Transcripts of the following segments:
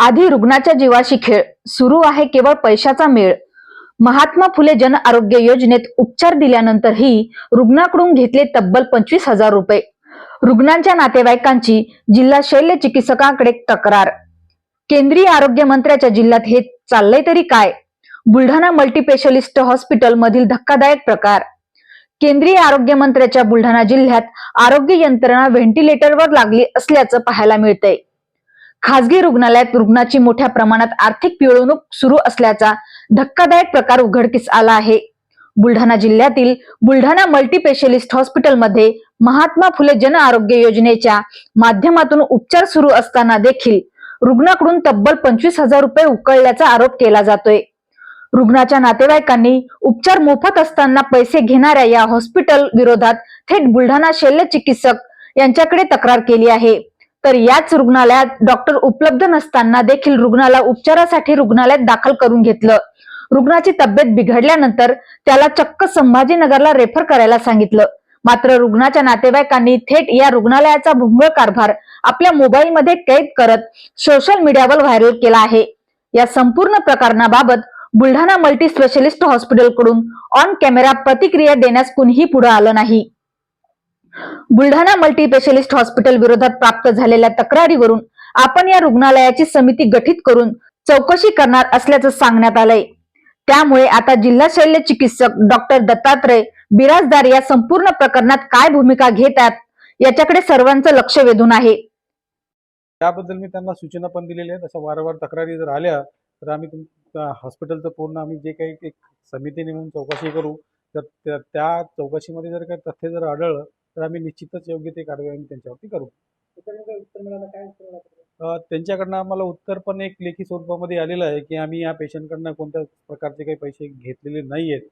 आधी रुग्णाच्या जीवाशी खेळ सुरू आहे केवळ पैशाचा मेळ. महात्मा फुले जन आरोग्य योजनेत उपचार दिल्यानंतरही रुग्णाकडून घेतले तब्बल पंचवीस हजार रुपये. रुग्णांच्या नातेवाईकांची जिल्हा शल्य चिकित्सकांकडे तक्रार. केंद्रीय आरोग्य मंत्र्याच्या जिल्ह्यात हे चाललंय तरी काय? बुलढाणा मल्टीपेशलिस्ट हॉस्पिटल मधील धक्कादायक प्रकार. केंद्रीय आरोग्य मंत्र्याच्या बुलढाणा जिल्ह्यात आरोग्य यंत्रणा व्हेंटिलेटरवर लागली असल्याचं पाहायला मिळतंय. खासगी रुग्णालयात रुग्णाची मोठ्या प्रमाणात आर्थिक पिळवणूक सुरू असल्याचा धक्कादायक प्रकार उघडकीस आला आहे. बुलढाणा जिल्ह्यातील बुलढाणा मल्टीपेशलिस्ट हॉस्पिटलमध्ये महात्मा फुले जन आरोग्य योजनेच्या माध्यमातून उपचार सुरू असताना देखील रुग्णाकडून तब्बल पंचवीस हजार रुपये उकळल्याचा आरोप केला जातोय. रुग्णाच्या नातेवाईकांनी उपचार मोफत असताना पैसे घेणाऱ्या या हॉस्पिटल विरोधात थेट बुलढाणा शल्य चिकित्सक यांच्याकडे तक्रार केली आहे. तर याच रुग्णालयात डॉक्टर उपलब्ध नसताना देखील रुग्णाला उपचारासाठी रुग्णालयात दाखल करून घेतलं. रुग्णाची तब्येत बिघडल्यानंतर त्याला चक्क संभाजीनगरला रेफर करायला सांगितलं. मात्र रुग्णाच्या नातेवाईकांनी थेट या रुग्णालयाचा भोंगळ कारभार आपल्या मोबाईलमध्ये कैद करत सोशल मीडियावर व्हायरल केला आहे. या संपूर्ण प्रकरणाबाबत बुलढाणा मल्टी स्पेशलिस्ट हॉस्पिटलकडून ऑन कॅमेरा प्रतिक्रिया देण्यास कुणीही पुढे आलं नाही. बुलढाणा मल्टीस्पेशलिस्ट हॉस्पिटल विरोधात प्राप्त झालेल्या तक्रारीवरून आपण या रुग्णालयाची समिती गठीत करून चौकशी करणार असल्याचं सांगण्यात आलंय. त्यामुळे आता जिल्हा शल्य चिकित्सक डॉक्टर दत्तात्रय बिराजदार या संपूर्ण प्रकरणात काय भूमिका घेतात याच्याकडे सर्वांचं लक्ष वेधून आहे. त्याबद्दल मी त्यांना सूचना पण दिलेल्या आहेत. अशा वारंवार तक्रारी जर आल्या तर आम्ही तुम हॉस्पिटलचं पूर्ण आम्ही जे काही एक समिती नेमून चौकशी करू. तर त्या- त्या चौकशीमध्ये जर काही तथ्य जर आढळलं तर आम्ही निश्चितच योग्य ते कारवाई आम्ही त्यांच्यावरती करू. अ, त्यांच्याकडनं आम्हाला उत्तर पण एक लेखी स्वरूपामध्ये आलेलं आहे की आम्ही या पेशंटकडनं कोणत्या प्रकारचे काही पैसे घेतलेले नाही आहेत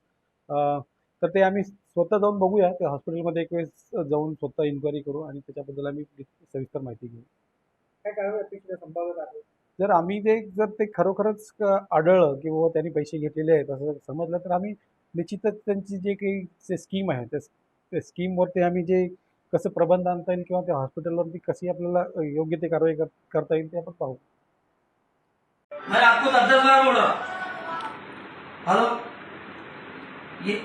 तर ते आम्ही स्वतः जाऊन बघूया. त्या हॉस्पिटलमध्ये एक वेळेस जाऊन स्वतः इन्क्वायरी करू आणि त्याच्याबद्दल आम्ही सविस्तर माहिती घेऊ. काय आहे? जर आम्ही ते जर ते खरोखरच आढळलं की बाबा त्यांनी पैसे घेतलेले आहेत असं समजलं तर आम्ही निश्चितच त्यांची जे काही स्कीम आहे त्या स्कीमवरती आम्ही जे कसं प्रबंध आणता येईल किंवा त्या हॉस्पिटलवरती कशी आपल्याला योग्य ते कारवाई करता येईल ते आपण पाहू. मैं आपको बार बोल रहा हेलो? ये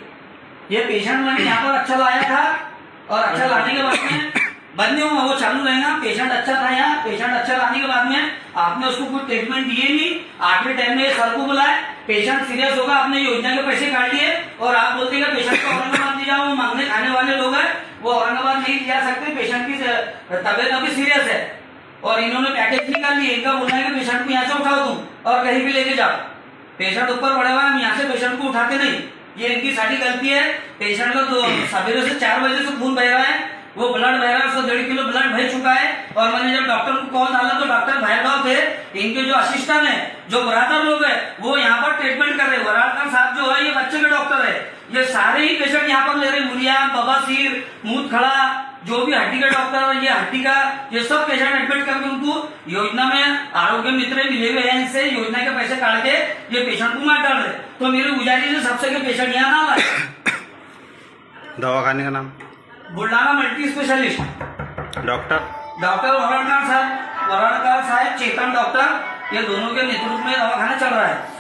ये पेशेंट मैंने यहाँ पर अच्छा लाया था और अच्छा लाने के बाद में बंद नहीं हुआ वो चालू रहेगा। पेशेंट अच्छा था यहाँ पेशेंट अच्छा लाने के बाद में आपने उसको कुछ ट्रीटमेंट दिए नहीं। आठवें टाइम में सर को बुलाए पेशेंट सीरियस होगा, आपने योजना के पैसे काट लिए और आप बोलते हैं पेशेंट को औरंगाबाद ले जाओ मांगने खाने वाले लोग हैं, वो औरंगाबाद नहीं जा सकते, पेशेंट की तबियत अभी सीरियस है। और इन्होंने पैकेज निकाल लिए इनका बोलना है कि पेशेंट को यहाँ से उठाओ तुम और कहीं भी लेके जाओ। पेशेंट ऊपर पड़े हुआ हम यहाँ से पेशेंट को उठाते नहीं। ये इनकी सारी गलती है। पेशेंट का तो सवेरे से चार बजे से खून बह रहा है। वो ब्लड बह रहा है उसको डेढ़ किलो ब्लड बह चुका है। और मैंने जब डॉक्टर को कॉल डाला तो डॉक्टर भैरगांव थे, इनके जो असिस्टेंट है, जो बरातर लोग है, वो यहाँ पर ट्रीटमेंट कर रहे हैं। साहब जो है, ये बच्चे के डॉक्टर है। ये सारे ही पेशेंट यहाँ पर ले रहे मुरिया बबासीर मूत खड़ा जो भी हड्डी का डॉक्टर है, ये हड्डी का, ये सब पेशेंट एडमिट करके उनको योजना में आरोग्य मित्र मिले हुए हैं इनसे। योजना के पैसे काट के ये पेशेंट को मार डाल रहे तो मेरी गुजारिश सबसे कि पेशेंट यहाँ ना आए। दवाखाने का नाम? Buldhana multi specialist. Doctor. Doctor Varankar sahab Varankar sahab Chetan doctor ये दोनों के नेतृत्व में दवाखाना चल रहा है.